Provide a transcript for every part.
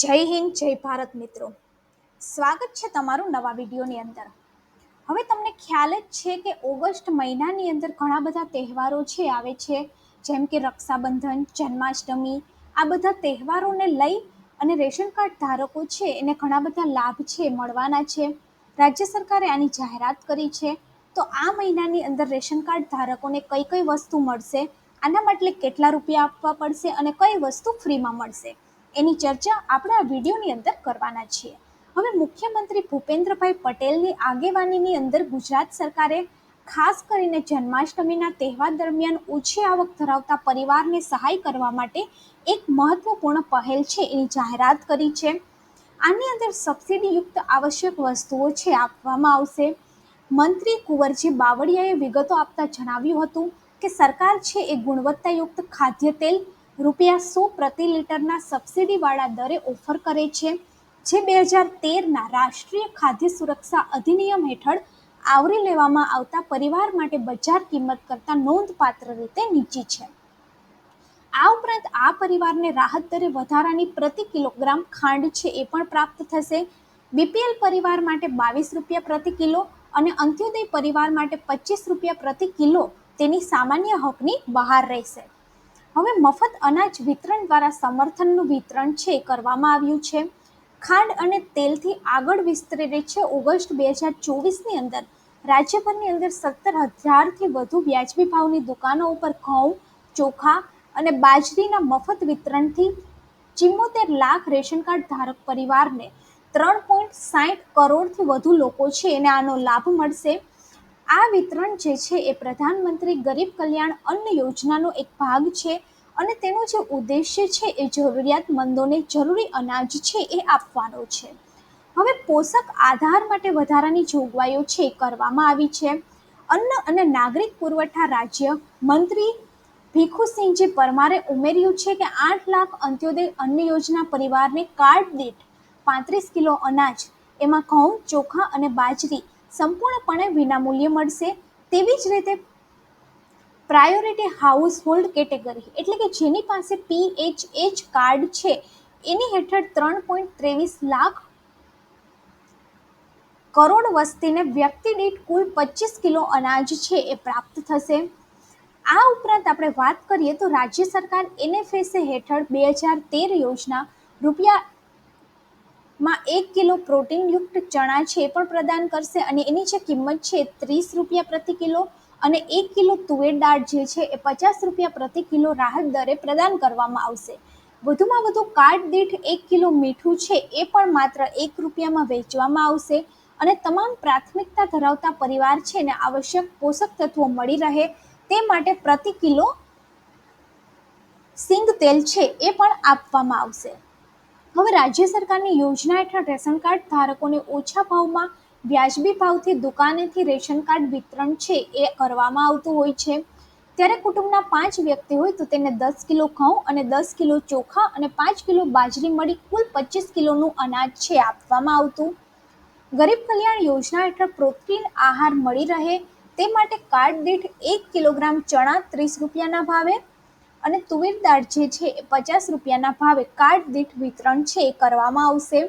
જય હિન્દ, જય ભારત મિત્રો. સ્વાગત છે તમારું નવા વિડીયોની અંદર. હવે તમને ખ્યાલ જ છે કે ઓગસ્ટ મહિનાની અંદર ઘણા બધા તહેવારો છે, આવે છે. જેમ કે રક્ષાબંધન, જન્માષ્ટમી, આ બધા તહેવારોને લઈ અને રેશન કાર્ડ ધારકો છે, એને ઘણા બધા લાભ છે, મળવાના છે. રાજ્ય સરકારે આની જાહેરાત કરી છે. તો આ મહિનાની અંદર રેશન કાર્ડ ધારકોને કઈ કઈ વસ્તુ મળશે? આના માટે કેટલા રૂપિયા આપવા પડશે અને કઈ વસ્તુ ફ્રીમાં મળશે? એની ચર્ચા આપણે આ વિડીયોની અંદર કરવાના છીએ. હવે મુખ્યમંત્રી ભૂપેન્દ્રભાઈ પટેલની આગેવાનીની અંદર ગુજરાત સરકારે ખાસ કરીને જન્માષ્ટમીના તહેવાર દરમિયાન ઓછી આવક ધરાવતા પરિવારને સહાય કરવા માટે એક મહત્વપૂર્ણ પહેલ છે એની જાહેરાત કરી છે. આની અંદર સબસિડીયુક્ત આવશ્યક વસ્તુઓ છે આપવામાં આવશે. મંત્રી કુંવરજી બાવળિયાએ વિગતો આપતા જણાવ્યું હતું કે સરકાર છે એ ગુણવત્તાયુક્ત ખાદ્ય તેલ રૂપિયા સો પ્રતિ લીટરના સબસિડીવાળા દરે ઓફર કરે છે, જે બે હજાર તેરના રાષ્ટ્રીય ખાદ્ય સુરક્ષા અધિનિયમ હેઠળ આવરી લેવામાં આવતા પરિવાર માટે બજાર કિંમત કરતાં નોંધપાત્ર રીતે નીચી છે. આ ઉપરાંત આ પરિવારને રાહત દરે વધારાની પ્રતિ કિલોગ્રામ ખાંડ છે એ પણ પ્રાપ્ત થશે. બીપીએલ પરિવાર માટે બાવીસ રૂપિયા પ્રતિ કિલો અને અંત્યોદય પરિવાર માટે પચીસ રૂપિયા પ્રતિ કિલો તેની સામાન્ય હકની બહાર રહેશે. હવે મફત અનાજ વિતરણ દ્વારા સમર્થનનું વિતરણ છે, કરવામાં આવ્યું છે. ખાંડ અને તેલથી આગળ વિસ્તરે છે. ઓગસ્ટ બે હજાર ચોવીસની અંદર રાજ્યભરની અંદર સત્તર હજારથી વધુ વ્યાજબી ભાવની દુકાનો ઉપર ઘઉં, ચોખા અને બાજરીના મફત વિતરણથી ચિમ્મોતેર લાખ રેશન કાર્ડ ધારક પરિવારને ત્રણ પોઈન્ટ સાઠ કરોડથી વધુ લોકો છે. એને આનો લાભ મળશે. આ વિતરણ જે છે એ પ્રધાનમંત્રી ગરીબ કલ્યાણ અન્ન યોજનાનો એક ભાગ છે અને તેનો જે ઉદ્દેશ્ય છે એ જરૂરિયાતમંદોને જરૂરી અનાજ છે એ આપવાનો છે. હવે પોષક આધાર માટે વધારાની જોગવાઈઓ છે કરવામાં આવી છે. અન્ન અને નાગરિક પુરવઠા રાજ્ય મંત્રી ભીખુસિંહજી પરમારે ઉમેર્યું છે કે આઠ લાખ અંત્યોદય અન્ન યોજના પરિવારને કાર્ડ દીઠ પાંત્રીસ કિલો અનાજ, એમાં ઘઉં, ચોખા અને બાજરી સંપૂર્ણપણે વિનામૂલ્યે મળશે તેવી જ રીતે પ્રાયોરિટી હાઉસ હોલ્ડ કેટેગરી, એટલે કે જેની પાસે પીએચએચ કાર્ડ છે, એની હેઠળ ત્રણ પોઈન્ટ ત્રેવીસ લાખ કરોડ વસ્તીને વ્યક્તિ દીઠ કુલ પચીસ કિલો અનાજ છે એ પ્રાપ્ત થશે. આ ઉપરાંત આપણે વાત કરીએ તો રાજ્ય સરકાર એનએફએસએ હેઠળ બે હજાર તેર યોજના રૂપિયા માં એક કિલો પ્રોટીનયુક્ત ચણા છે પણ પ્રદાન કરશે અને એની જે કિંમત છે ત્રીસ રૂપિયા પ્રતિ કિલો અને એક કિલો તુવેર દાળ જે છે એ પચાસ રૂપિયા પ્રતિ કિલો રાહત દરે પ્રદાન કરવામાં આવશે. વધુમાં વધુ કાર્ડ દીઠ એક કિલો મીઠું છે એ પણ માત્ર એક રૂપિયામાં વેચવામાં આવશે અને તમામ પ્રાથમિકતા ધરાવતા પરિવાર છે ને આવશ્યક પોષક તત્વો મળી રહે તે માટે પ્રતિ કિલો સિંગ તેલ છે એ પણ આપવામાં આવશે. હવે રાજ્ય સરકારની યોજના હેઠળ રેશન કાર્ડ ધારકોને ઓછા ભાવમાં વ્યાજબી ભાવથી દુકાનેથી રેશન કાર્ડ વિતરણ છે એ કરવામાં આવતું હોય છે. ત્યારે કુટુંબના પાંચ વ્યક્તિ હોય તો તેને દસ કિલો ઘઉં અને દસ કિલો ચોખા અને પાંચ કિલો બાજરી મળી કુલ પચીસ કિલોનું અનાજ છે આપવામાં આવતું. ગરીબ કલ્યાણ યોજના હેઠળ પ્રોટીન આહાર મળી રહે તે માટે કાર્ડ દીઠ એક કિલોગ્રામ ચણા ત્રીસ રૂપિયાના ભાવે અને તુવેર દાળ જે છે એ પચાસ રૂપિયાના ભાવે કાર્ડ દીઠ વિતરણ છે એ કરવામાં આવશે.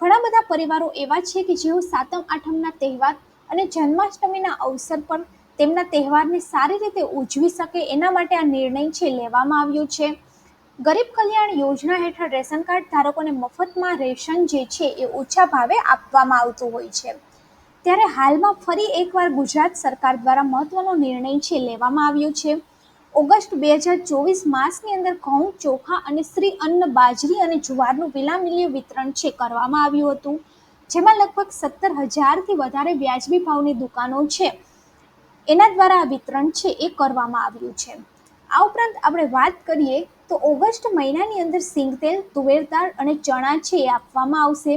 ઘણા બધા પરિવારો એવા છે કે જેઓ સાતમ, આઠમના તહેવાર અને જન્માષ્ટમીના અવસર પર તેમના તહેવારને સારી રીતે ઉજવી શકે એના માટે આ નિર્ણય છે લેવામાં આવ્યો છે. ગરીબ કલ્યાણ યોજના હેઠળ રેશન કાર્ડ ધારકોને મફતમાં રેશન જે છે એ ઓછા ભાવે આપવામાં આવતું હોય છે. ત્યારે હાલમાં ફરી એકવાર ગુજરાત સરકાર દ્વારા મહત્વનો નિર્ણય છે લેવામાં આવ્યો છે. ઓગસ્ટ બે હજાર ચોવીસ માસની અંદર ઘઉં, ચોખા અને શ્રી અન્ન, બાજરી અને જુવારનું વિનામૂલ્ય વિતરણ છે, કરવામાં આવ્યું હતું. જેમાં લગભગ સત્તર હજારથી વધારે વ્યાજબી ભાવની દુકાનો છે. એના દ્વારા આ વિતરણ છે, એ કરવામાં આવ્યું છે. આ ઉપરાંત આપણે વાત કરીએ તો ઓગસ્ટ મહિનાની અંદર સિંગતેલ તુવેર દાળ અને ચણા છે, એ આપવામાં આવશે.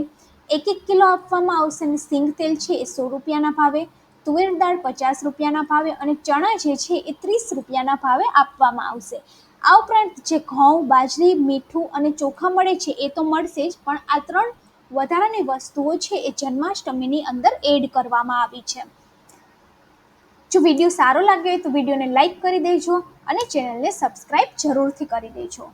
એક એક કિલો આપવામાં આવશે અને સિંગતેલ છે, એ સો રૂપિયાના ભાવે. તુવેર દાળ પચાસ રૂપિયાના ભાવે અને ચણા જે છે એ ત્રીસ રૂપિયાના ભાવે આપવામાં આવશે. આ ઉપરાંત જે ઘઉં, બાજરી, મીઠું અને ચોખા મળે છે એ તો મળશે જ, પણ આ ત્રણ વધારાની વસ્તુઓ છે એ જન્માષ્ટમીની અંદર એડ કરવામાં આવી છે. જો વીડિયો સારો લાગે તો વિડીયોને લાઇક કરી દેજો અને ચેનલને સબસ્ક્રાઈબ જરૂરથી કરી દેજો.